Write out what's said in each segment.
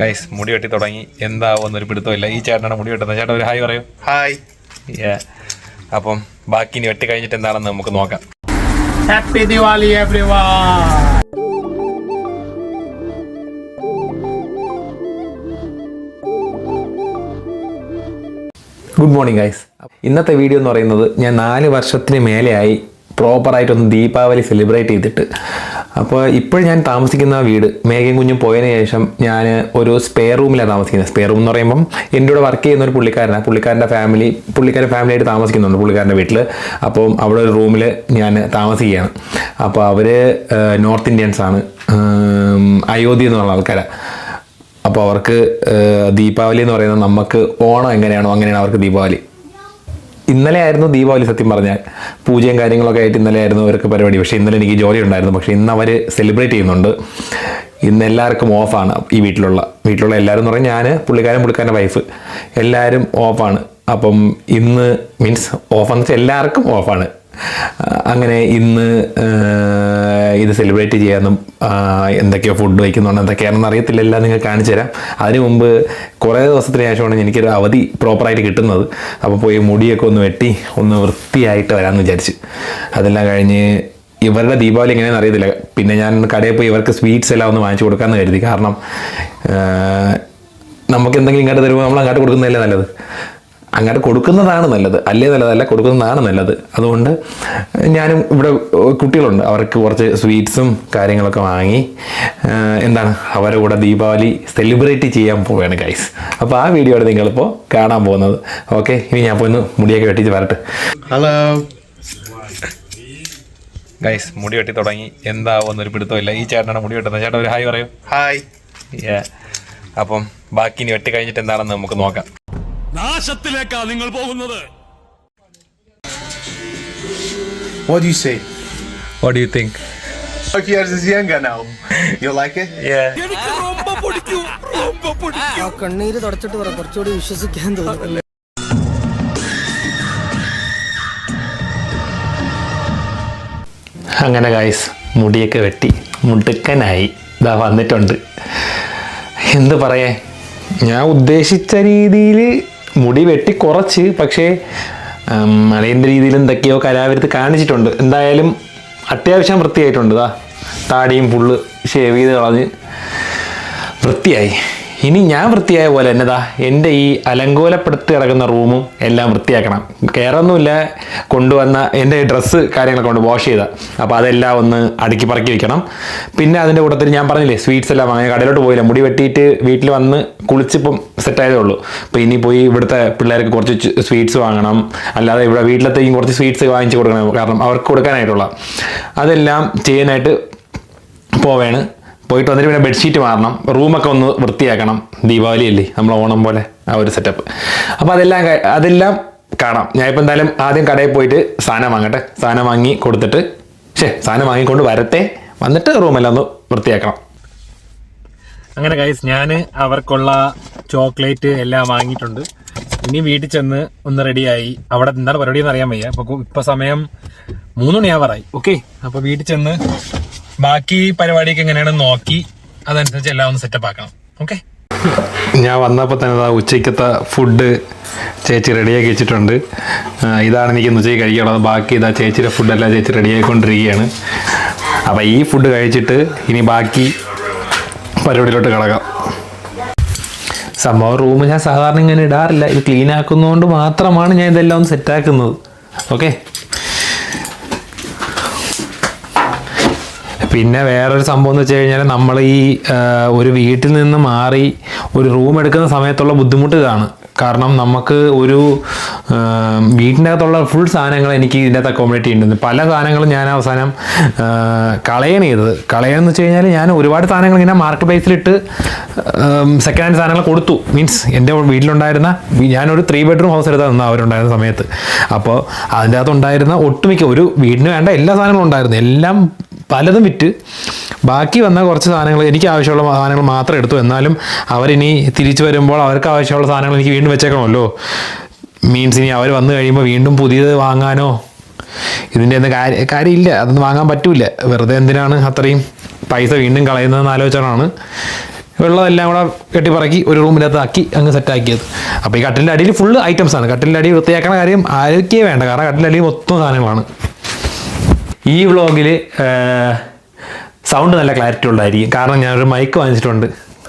Guys മുടി വെട്ടി തുടങ്ങി. എന്താവുമെന്നൊരു പിടുത്തമില്ല. ഈ ചേട്ടനാണ് മുടി വെട്ടുന്നത്. ചേട്ടൻ ഒരു ഹായ് പറയൂ. ഹായ്. അപ്പം ബാക്കി ഇനി വെട്ടി കഴിഞ്ഞിട്ട് എന്താണെന്ന് നമുക്ക് നോക്കാം. Happy Diwali everyone good morning guys ഇന്നത്തെ വീഡിയോ എന്ന് പറയുന്നത് ഞാൻ നാല് വർഷത്തിന് മേലെയായി പ്രോപ്പറായിട്ടൊന്ന് ദീപാവലി സെലിബ്രേറ്റ് ചെയ്തിട്ട് അപ്പോൾ ഇപ്പോൾ ഞാൻ താമസിക്കുന്ന വീട് മേഘയും കുഞ്ഞും പോയതിന് ശേഷം ഞാൻ ഒരു സ്പെയർ റൂമിലാണ് താമസിക്കുന്നത്. സ്പെയർ റൂം എന്ന് പറയുമ്പം എന്റെ കൂടെ വർക്ക് ചെയ്യുന്ന ഒരു പുള്ളിക്കാരനാണ് പുള്ളിക്കാരന്റെ ഫാമിലി പുള്ളിക്കാരൻ ഫാമിലിയായിട്ട് താമസിക്കുന്നുണ്ട് പുള്ളിക്കാരന്റെ വീട്ടിൽ അപ്പം അവിടെ ഒരു റൂമിൽ ഞാൻ താമസിക്കുകയാണ്. അപ്പോൾ അവർ നോർത്ത് ഇന്ത്യൻസ് ആണ്. അയോധ്യ എന്ന് പറഞ്ഞ ആൾക്കാരാണ് അപ്പോൾ അവർക്ക് ദീപാവലി എന്ന് പറയുന്നത് നമുക്ക് ഓണം എങ്ങനെയാണോ അങ്ങനെയാണ് അവർക്ക് ദീപാവലി. ഇന്നലെ ആയിരുന്നു ദീപാവലി സത്യം പറഞ്ഞാൽ. പൂജയും കാര്യങ്ങളൊക്കെ ആയിട്ട് ഇന്നലെ ആയിരുന്നു അവർക്ക് പരിപാടി. പക്ഷേ ഇന്നലെ എനിക്ക് ജോലി ഉണ്ടായിരുന്നു. പക്ഷേ ഇന്ന് അവർ സെലിബ്രേറ്റ് ചെയ്യുന്നുണ്ട്. ഇന്ന് എല്ലാവർക്കും ഓഫാണ് ഈ വീട്ടിലുള്ള. വീട്ടിലുള്ള എല്ലാവരും എന്ന് പറഞ്ഞാൽ ഞാൻ പുള്ളിക്കാരൻ പുള്ളിക്കാരന്റെ വൈഫ് എല്ലാവരും ഓഫാണ് അപ്പം ഇന്ന് മീൻസ് ഓഫെന്ന് വെച്ചാൽ എല്ലാവർക്കും ഓഫാണ് അങ്ങനെ ഇന്ന് ഇത് സെലിബ്രേറ്റ് ചെയ്യാനും ആഹ്, എന്തൊക്കെയോ ഫുഡ് വയ്ക്കുന്നുണ്ട് എന്തൊക്കെയാണെന്ന് അറിയത്തില്ല നിങ്ങൾ കാണിച്ചു തരാം. അതിന് മുമ്പ് കുറേ ദിവസത്തിന് ശേഷമാണ് എനിക്കൊരു അവധി പ്രോപ്പറായിട്ട് കിട്ടുന്നത്. അപ്പോൾ പോയി മുടിയൊക്കെ ഒന്ന് വെട്ടി ഒന്ന് വൃത്തിയായിട്ട് വരാമെന്ന് വിചാരിച്ച്. അതെല്ലാം കഴിഞ്ഞ് ഇവരുടെ ദീപാവലി എങ്ങനെയാണെന്ന് അറിയത്തില്ല. പിന്നെ ഞാൻ കടയിൽ പോയി ഇവർക്ക് സ്വീറ്റ്സ് എല്ലാം ഒന്ന് വാങ്ങിച്ചു കൊടുക്കാമെന്ന് കരുതി. കാരണം നമുക്ക് എന്തെങ്കിലും ഇങ്ങോട്ട് തരുമ്പോൾ നമ്മൾ അങ്ങോട്ട് കൊടുക്കുന്നതല്ലേ നല്ലത്. അങ്ങോട്ട് കൊടുക്കുന്നതാണ് നല്ലത്. അല്ലേ നല്ലതല്ല കൊടുക്കുന്നതാണ് നല്ലത്. അതുകൊണ്ട് ഞാനും ഇവിടെ കുട്ടികളുണ്ട്. അവർക്ക് കുറച്ച് സ്വീറ്റ്സും കാര്യങ്ങളൊക്കെ വാങ്ങി എന്താണ് അവരുടെ കൂടെ ദീപാവലി സെലിബ്രേറ്റ് ചെയ്യാൻ പോവുകയാണ് ഗൈസ് അപ്പോൾ ആ വീഡിയോ ആണ് നിങ്ങളിപ്പോൾ കാണാൻ പോകുന്നത്. ഓക്കെ ഇനി ഞാൻ പോയി ഒന്ന് മുടിയൊക്കെ വെട്ടിച്ച് വരട്ടെ. ഹലോ. ഗൈസ് മുടി വെട്ടി തുടങ്ങി. എന്താവുമെന്നൊരു പിടുത്തമില്ല ഈ ചേട്ടനാണ് മുടി വെട്ടുന്നത്. ചേട്ടൻ ഒരു ഹായ് പറയും. Hi Yeah. അപ്പം ബാക്കി ഇനി വെട്ടി കഴിഞ്ഞിട്ട് എന്താണെന്ന് നമുക്ക് നോക്കാം. നാശത്തിലേക്കാ നിങ്ങൾ പോകുന്നത് What do you say? What do you think? Look, yours is younger now. You like it? Yeah. കണ്ണീര് തുടച്ചിട്ട് പറ കുറച്ചുകൂടി വിശ്വസിക്കാൻ തോന്നുന്നു അങ്ങനെ ഗായ്സ് മുടിയൊക്കെ വെട്ടി മുടുക്കനായി ഇതാ വന്നിട്ടുണ്ട് എന്ത് പറയേ ഞാൻ ഉദ്ദേശിച്ച രീതിയിൽ മുടി വെട്ടി കുറച്ച് പക്ഷേ മലയന്റെ രീതിയിൽ എന്തൊക്കെയോ കലാവിരുത്ത് കാണിച്ചിട്ടുണ്ട്. എന്തായാലും അത്യാവശ്യം വൃത്തിയായിട്ടുണ്ട് താടിയും ഫുള്ള് ഷേവ് ചെയ്ത് കളഞ്ഞ് വൃത്തിയായി. ഇനി ഞാൻ വൃത്തിയായ പോലെ എന്നതാ എന്റെ ഈ അലങ്കോലപ്പെടുത്തി കിടക്കുന്ന റൂമും എല്ലാം വൃത്തിയാക്കണം. കയറൊന്നുമില്ല കൊണ്ടുവന്ന എന്റെ ഡ്രസ്സ് കാര്യങ്ങളൊക്കെ കൊണ്ട് വാഷ് ചെയ്ത. അപ്പോൾ അതെല്ലാം ഒന്ന് അടുക്കി പറക്കി വെക്കണം. പിന്നെ അതിന്റെ കൂട്ടത്തിൽ ഞാൻ പറഞ്ഞില്ലേ സ്വീറ്റ്സ് എല്ലാം വാങ്ങി കടയിലോട്ട് പോയില്ല. മുടി വെട്ടിയിട്ട് വീട്ടിൽ വന്ന് കുളിച്ചിപ്പം സെറ്റായതേ ഉള്ളൂ. അപ്പോൾ ഇനി പോയി ഇവിടുത്തെ പിള്ളേർക്ക് കുറച്ച് സ്വീറ്റ്സ് വാങ്ങണം. അല്ലാതെ ഇവിടെ വീട്ടിലത്തേക്കും കുറച്ച് സ്വീറ്റ്സ് വാങ്ങിച്ച് കൊടുക്കണം. കാരണം അവർക്ക് കൊടുക്കാനായിട്ടുള്ള. അതെല്ലാം ചെയ്യാനായിട്ട് പോവേണ്. പോയിട്ട് വന്നിട്ട് പിന്നെ ബെഡ്ഷീറ്റ് മാറണം. റൂമൊക്കെ ഒന്ന് വൃത്തിയാക്കണം. ദീപാവലി അല്ലേ നമ്മൾ ഓണം പോലെ ആ ഒരു സെറ്റപ്പ് അപ്പോൾ അതെല്ലാം അതെല്ലാം കാണാം. ഇപ്പം എന്തായാലും ആദ്യം കടയിൽ പോയിട്ട് സാധനം വാങ്ങട്ടെ. സാധനം വാങ്ങി കൊടുത്തിട്ട് ശേ സാധനം വാങ്ങിക്കൊണ്ട് വരട്ടെ. വന്നിട്ട് റൂമെല്ലാം ഒന്ന് വൃത്തിയാക്കണം. അങ്ങനെ കൈസ് ഞാൻ അവർക്കുള്ള ചോക്ലേറ്റ് എല്ലാം വാങ്ങിയിട്ടുണ്ട്. ഇനി വീട്ടിൽ ചെന്ന് ഒന്ന് റെഡിയായി അവിടെ എന്താണ് പരിപാടി എന്ന് അറിയാൻ വയ്യ. അപ്പോൾ ഇപ്പോൾ സമയം മൂന്ന് മണിയാവാറായി. ഓക്കെ അപ്പോൾ വീട്ടിൽ ചെന്ന് ബാക്കി പരിപാടിയൊക്കെ എങ്ങനെയാണെന്ന് നോക്കി അതനുസരിച്ച് എല്ലാം ഒന്ന് സെറ്റപ്പ് ആക്കണം. ഓക്കെ ഞാൻ വന്നപ്പോൾ തന്നെ ദാ ഉച്ചയ്ക്കത്തെ ഫുഡ് ചേച്ചി റെഡിയാക്കി വെച്ചിട്ടുണ്ട്. ഇതാണ് എനിക്ക് ഇന്ന് ഉച്ചയ്ക്ക് കഴിക്കാനുള്ളത്. ബാക്കി ഇതാ ചേച്ചിയുടെ ഫുഡെല്ലാം ചേച്ചി റെഡിയായിക്കൊണ്ടിരിക്കുകയാണ് അപ്പോൾ ഈ ഫുഡ് കഴിച്ചിട്ട് ഇനി ബാക്കി പരിപാടിയിലോട്ട് കിടക്കാം. സംഭവം റൂം ഞാൻ സാധാരണ ഇങ്ങനെ ഇടാറില്ല. ഇത് ക്ലീൻ ആക്കുന്നതുകൊണ്ട് മാത്രമാണ് ഞാൻ ഇതെല്ലാം ഒന്ന് സെറ്റാക്കുന്നത് ഓക്കെ പിന്നെ വേറൊരു സംഭവം എന്ന് വെച്ച് കഴിഞ്ഞാൽ നമ്മൾ ഈ ഒരു വീട്ടിൽ നിന്ന് മാറി ഒരു റൂം എടുക്കുന്ന സമയത്തുള്ള ബുദ്ധിമുട്ട് ഇതാണ് കാരണം നമുക്ക് ഒരു അകത്തുള്ള ഫുൾ സാധനങ്ങൾ എനിക്ക് ഇതിന്റെ അകത്ത് അക്കോമഡേറ്റ് ചെയ്യുന്നുണ്ട് പല സാധനങ്ങളും ഞാൻ അവസാനം കളയണ ചെയ്തത്. കളയാന്ന് വെച്ച് കഴിഞ്ഞാൽ ഞാൻ ഒരുപാട് സാധനങ്ങൾ ഇങ്ങനെ മാർക്കറ്റ് പ്രൈസിലിട്ട് സെക്കൻഡ് ഹാൻഡ് സാധനങ്ങൾ കൊടുത്തു. മീൻസ് എന്റെ വീട്ടിലുണ്ടായിരുന്ന ഞാനൊരു ത്രീ ബെഡ്റൂം ഹൗസ് എടുത്താൽ നിന്ന് അവരുണ്ടായിരുന്ന സമയത്ത്. അപ്പോൾ അതിന്റെ അകത്തുണ്ടായിരുന്ന ഒട്ടുമിക്ക ഒരു വീടിന് വേണ്ട എല്ലാ സാധനങ്ങളും ഉണ്ടായിരുന്നു. എല്ലാം പലതും വിറ്റ്. ബാക്കി വന്ന കുറച്ച് സാധനങ്ങൾ എനിക്ക് ആവശ്യമുള്ള സാധനങ്ങൾ മാത്രം എടുത്തു. എന്നാലും അവരിനി തിരിച്ചു വരുമ്പോൾ അവർക്ക് ആവശ്യമുള്ള സാധനങ്ങൾ എനിക്ക് വീണ്ടും വെച്ചേക്കണമല്ലോ. മീൻസ് ഇനി അവർ വന്നു കഴിയുമ്പോൾ വീണ്ടും പുതിയത് വാങ്ങാനോ? ഇതിന്റെ ഒന്നും കാര്യ കാര്യമില്ല. അതൊന്നും വാങ്ങാൻ പറ്റില്ല വെറുതെ എന്തിനാണ് അത്രയും പൈസ വീണ്ടും കളയുന്നതെന്ന് ആലോചിച്ചാണ് വെള്ളമെല്ലാം കൂടെ കെട്ടിപ്പറക്കി ഒരു റൂമിനകത്ത് ആക്കി അങ്ങ് സെറ്റാക്കിയത് അപ്പോൾ ഈ കട്ടിലിന്റെ അടിയിൽ ഫുള്ള് ഐറ്റംസ് ആണ്. കട്ടിലിന്റെ അടി വൃത്തിയാക്കണ കാര്യം ആരോഗ്യേ വേണ്ട. കാരണം കട്ടിലിന്റെ അടിയിൽ മൊത്തം സാധനമാണ് ഈ വ്ളോഗിൽ സൗണ്ട് നല്ല ക്ലാരിറ്റി ഉള്ളതായിരിക്കും. കാരണം ഞാനൊരു മൈക്ക് വാങ്ങിച്ചിട്ടുണ്ട്.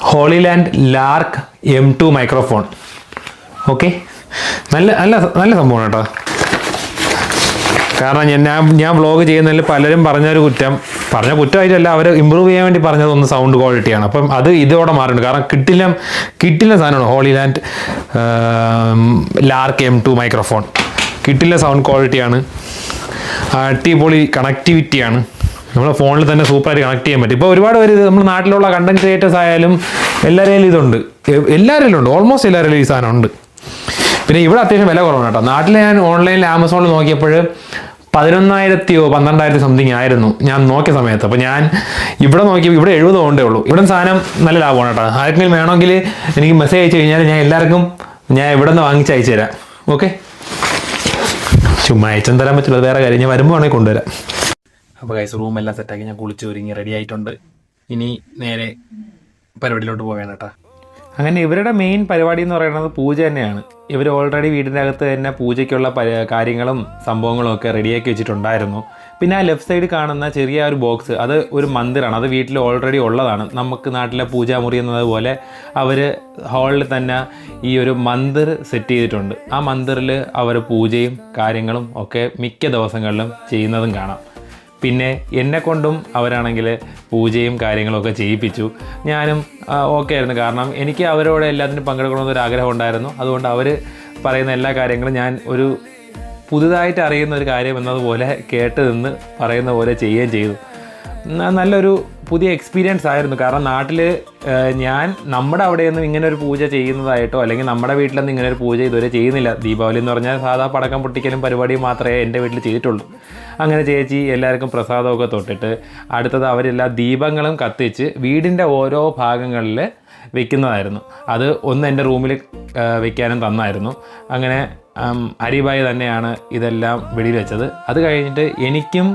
Hollyland Lark M two microphone okay നല്ല നല്ല നല്ല സംഭവമാണ് കേട്ടോ. കാരണം ഞാൻ ഞാൻ വ്ളോഗ് ചെയ്യുന്നതിൽ പലരും പറഞ്ഞൊരു കുറ്റം. പറഞ്ഞ കുറ്റമായിട്ടല്ല അവർ ഇമ്പ്രൂവ് ചെയ്യാൻ വേണ്ടി പറഞ്ഞത് ഒന്ന് സൗണ്ട് ക്വാളിറ്റിയാണ് അപ്പം അത് ഇതോടെ മാറുന്നുണ്ട് കാരണം കിട്ടില്ല കിട്ടില്ല സാധനമാണ്. Hollyland Lark M two microphone കിട്ടില്ല സൗണ്ട് ക്വാളിറ്റിയാണ് അടിപൊളി കണക്ടിവിറ്റിയാണ് നമ്മുടെ ഫോണിൽ തന്നെ സൂപ്പറായിട്ട് കണക്ട് ചെയ്യാൻ പറ്റും. ഇപ്പോൾ ഒരുപാട് പേര് നമ്മുടെ നാട്ടിലുള്ള കണ്ടന്റ് ക്രിയേറ്റേഴ്സ് ആയാലും എല്ലാവരെയും ഇതുണ്ട്. എല്ലാവരെയും ഉണ്ട്. ഓൾമോസ്റ്റ് എല്ലാവരിലും ഈ സാധനം ഉണ്ട്. പിന്നെ ഇവിടെ അത്യാവശ്യം വില കുറവാണ് കേട്ടോ. നാട്ടിൽ ഞാൻ ഓൺലൈനിൽ ആമസോണിൽ നോക്കിയപ്പോൾ പതിനൊന്നായിരത്തിയോ പന്ത്രണ്ടായിരത്തി സംതിങ് ആയിരുന്നു ഞാൻ നോക്കിയ സമയത്ത്. അപ്പോൾ ഞാൻ ഇവിടെ നോക്കി ഇവിടെ എഴുപത് കൊണ്ടേ ഉള്ളൂ. ഇവിടെ സാധനം നല്ല ലാഭമാണ് കേട്ടോ. ആർക്കെങ്കിലും വേണമെങ്കിൽ എനിക്ക് മെസ്സേജ് അയച്ചു കഴിഞ്ഞാൽ ഞാൻ എല്ലാവർക്കും ഞാൻ ഇവിടെ നിന്ന് വാങ്ങിച്ച് അയച്ചു തരാം. ഓക്കെ ചുമ്മാ അയച്ചും തരാൻ പറ്റില്ല. വേറെ കാര്യം. ഞാൻ വരുമ്പോൾ വേണമെങ്കിൽ കൊണ്ടുവരാം. അപ്പോൾ കൈസ് റൂമെല്ലാം സെറ്റാക്കി ഞാൻ കുളിച്ച് ഒരുങ്ങി റെഡി ആയിട്ടുണ്ട്. ഇനി നേരെ പരിപാടിയിലോട്ട് പോവുകയാണ് കേട്ടോ. അങ്ങനെ ഇവരുടെ മെയിൻ പരിപാടി എന്ന് പറയുന്നത് പൂജ തന്നെയാണ്. ഇവർ ഓൾറെഡി വീടിന്റെ അകത്ത് തന്നെ പൂജയ്ക്കുള്ള കാര്യങ്ങളും സംഭവങ്ങളും ഒക്കെ റെഡിയാക്കി വെച്ചിട്ടുണ്ടായിരുന്നു. പിന്നെ ആ ലെഫ്റ്റ് സൈഡ് കാണുന്ന ചെറിയ ഒരു ബോക്സ് അത് ഒരു മന്ദിറാണ്. അത് വീട്ടിൽ ഓൾറെഡി ഉള്ളതാണ്. നമുക്ക് നാട്ടിലെ പൂജാമുറി എന്നതുപോലെ അവർ ഹാളിൽ തന്നെ ഈ ഒരു മന്ദിർ സെറ്റ് ചെയ്തിട്ടുണ്ട്. ആ മന്ദിറിൽ അവർ പൂജയും കാര്യങ്ങളും ഒക്കെ മിക്ക ദിവസങ്ങളിലും ചെയ്യുന്നതും കാണാം. പിന്നെ എന്നെ കൊണ്ടും അവരാണെങ്കിൽ പൂജയും കാര്യങ്ങളൊക്കെ ചെയ്യിപ്പിച്ചു. ഞാനും ഓക്കെ ആയിരുന്നു. കാരണം എനിക്ക് അവരോട് എല്ലാത്തിനും പങ്കെടുക്കണമെന്നൊരു ആഗ്രഹം ഉണ്ടായിരുന്നു. അതുകൊണ്ട് അവർ പറയുന്ന എല്ലാ കാര്യങ്ങളും ഞാൻ ഒരു പുതുതായിട്ട് അറിയുന്ന ഒരു കാര്യം എന്നതുപോലെ കേട്ട് നിന്ന് പറയുന്ന പോലെ ചെയ്യുകയും ചെയ്തു. നല്ലൊരു പുതിയ എക്സ്പീരിയൻസ് ആയിരുന്നു. കാരണം നാട്ടിൽ ഞാൻ നമ്മുടെ അവിടെയൊന്നും ഇങ്ങനെ ഒരു പൂജ ചെയ്യുന്നതായിട്ടോ അല്ലെങ്കിൽ നമ്മുടെ വീട്ടിലൊന്നും ഇങ്ങനെ ഒരു പൂജ ഇതുവരെ ചെയ്യുന്നില്ല. ദീപാവലി എന്ന് പറഞ്ഞാൽ സാധാ പടക്കം പൊട്ടിക്കലും പരിപാടിയും മാത്രമേ എന്റെ വീട്ടിൽ ചെയ്തിട്ടുള്ളൂ. അങ്ങനെ ചേച്ചി എല്ലാവർക്കും പ്രസാദമൊക്കെ തൊട്ടിട്ട് അടുത്തത് അവരെല്ലാ ദീപങ്ങളും കത്തിച്ച് വീടിന്റെ ഓരോ ഭാഗങ്ങളിൽ വെക്കുന്നതായിരുന്നു. അത് ഒന്ന് എന്റെ റൂമിൽ വെക്കാനും തന്നായിരുന്നു. അങ്ങനെ ഹരിഭായി തന്നെയാണ് ഇതെല്ലാം വെളിയിൽ വെച്ചത്. അത് കഴിഞ്ഞിട്ട് എനിക്കും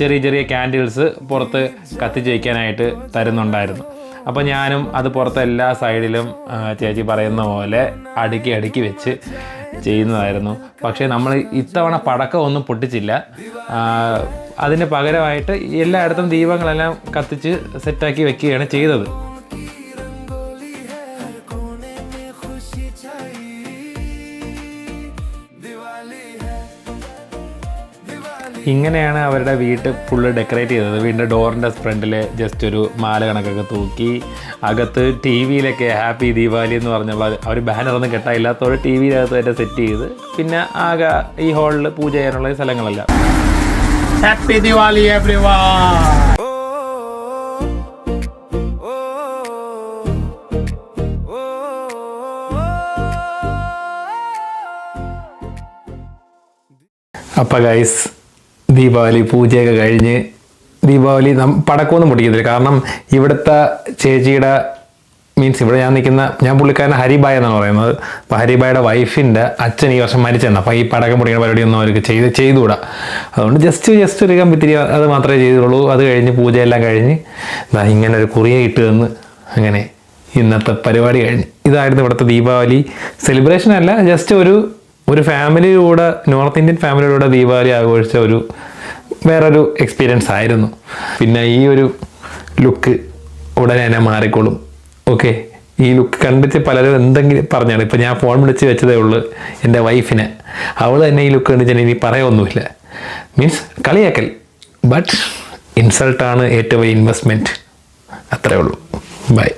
ചെറിയ ചെറിയ ക്യാൻഡിൽസ് പുറത്ത് കത്തിച്ച് വയ്ക്കാനായിട്ട് തരുന്നുണ്ടായിരുന്നു. അപ്പോൾ ഞാനും അത് പുറത്ത് എല്ലാ സൈഡിലും ചേച്ചി പറയുന്ന പോലെ അടുക്കി അടുക്കി വെച്ച് ചെയ്യുന്നതായിരുന്നു. പക്ഷേ നമ്മൾ ഇത്തവണ പടക്കം ഒന്നും പൊട്ടിച്ചില്ല. അതിന് പകരമായിട്ട് എല്ലായിടത്തും ദീപങ്ങളെല്ലാം കത്തിച്ച് സെറ്റാക്കി വെക്കുകയാണ് ചെയ്തത്. ഇങ്ങനെയാണ് അവരുടെ വീട്ട് ഫുള്ള് ഡെക്കറേറ്റ് ചെയ്തത് വീടിന്റെ ഡോറിന്റെ ഫ്രണ്ടിൽ ജസ്റ്റ് ഒരു മാല കണക്കൊക്കെ തൂക്കി അകത്ത് ടി വിയിലൊക്കെ ഹാപ്പി ദീപാവലി എന്ന് പറഞ്ഞുള്ള അവർ ബാനറൊന്നും കെട്ടായില്ലാത്തവർ ടി വിയിലകത്ത് തന്നെ സെറ്റ് ചെയ്ത് പിന്നെ ആകെ ഈ ഹാളിൽ പൂജ ചെയ്യാനുള്ള സ്ഥലങ്ങളല്ല ഹാപ്പി ദിവാലി everyone! അപ്പം ഗൈസ് ദീപാവലി പൂജയൊക്കെ കഴിഞ്ഞ് ദീപാവലി പടക്കമൊന്നും പൊട്ടിക്കത്തില്ല. കാരണം ഇവിടുത്തെ ചേച്ചിയുടെ മീൻസ് ഇവിടെ ഞാൻ നിൽക്കുന്ന ഞാൻ പുള്ളിക്കാരൻ ഹരിബായ എന്നാണ് പറയുന്നത്. അപ്പോൾ ഹരിബായുടെ വൈഫിന്റെ അച്ഛൻ ഈ വർഷം മരിച്ചെന്ന്. അപ്പോൾ ഈ പടക്കം പൊടിക്കുന്ന പരിപാടിയൊന്നും അവർക്ക് ചെയ്ത് ചെയ്തുകൂടാ. അതുകൊണ്ട് ജസ്റ്റ് ജസ്റ്റ് ഒരു കമ്പിത്തിരി അത് മാത്രമേ ചെയ്തുള്ളൂ. അത് കഴിഞ്ഞ് പൂജയെല്ലാം കഴിഞ്ഞ് ദാ ഇങ്ങനെ ഒരു കുറിയ ഇട്ട് തന്ന് അങ്ങനെ ഇന്നത്തെ പരിപാടി കഴിഞ്ഞ്. ഇതായിരുന്നു ഇവിടുത്തെ ദീപാവലി സെലിബ്രേഷൻ അല്ല ജസ്റ്റ് ഒരു ഒരു ഫാമിലിയിലൂടെ നോർത്ത് ഇന്ത്യൻ ഫാമിലിയിലൂടെ ദീപാവലി ആഘോഷിച്ച ഒരു വേറൊരു എക്സ്പീരിയൻസ് ആയിരുന്നു. പിന്നെ ഈ ഒരു ലുക്ക് ഉടനെ തന്നെ മാറിക്കോളും. ഓക്കെ ഈ ലുക്ക് കണ്ടിട്ട് പലരും എന്തെങ്കിലും പറഞ്ഞാണ്. ഇപ്പം ഞാൻ ഫോൺ വിളിച്ച് വെച്ചതേ ഉള്ളൂ എന്റെ വൈഫിനെ അവൾ തന്നെ ഈ ലുക്ക് കണ്ടിട്ട് ഇനി പറയൊന്നുമില്ല മീൻസ് കളിയാക്കൽ. ബട്ട് ഇൻസൾട്ടാണ് ഏറ്റവും വലിയ ഇൻവെസ്റ്റ്മെന്റ് അത്രേ ഉള്ളൂ. ബൈ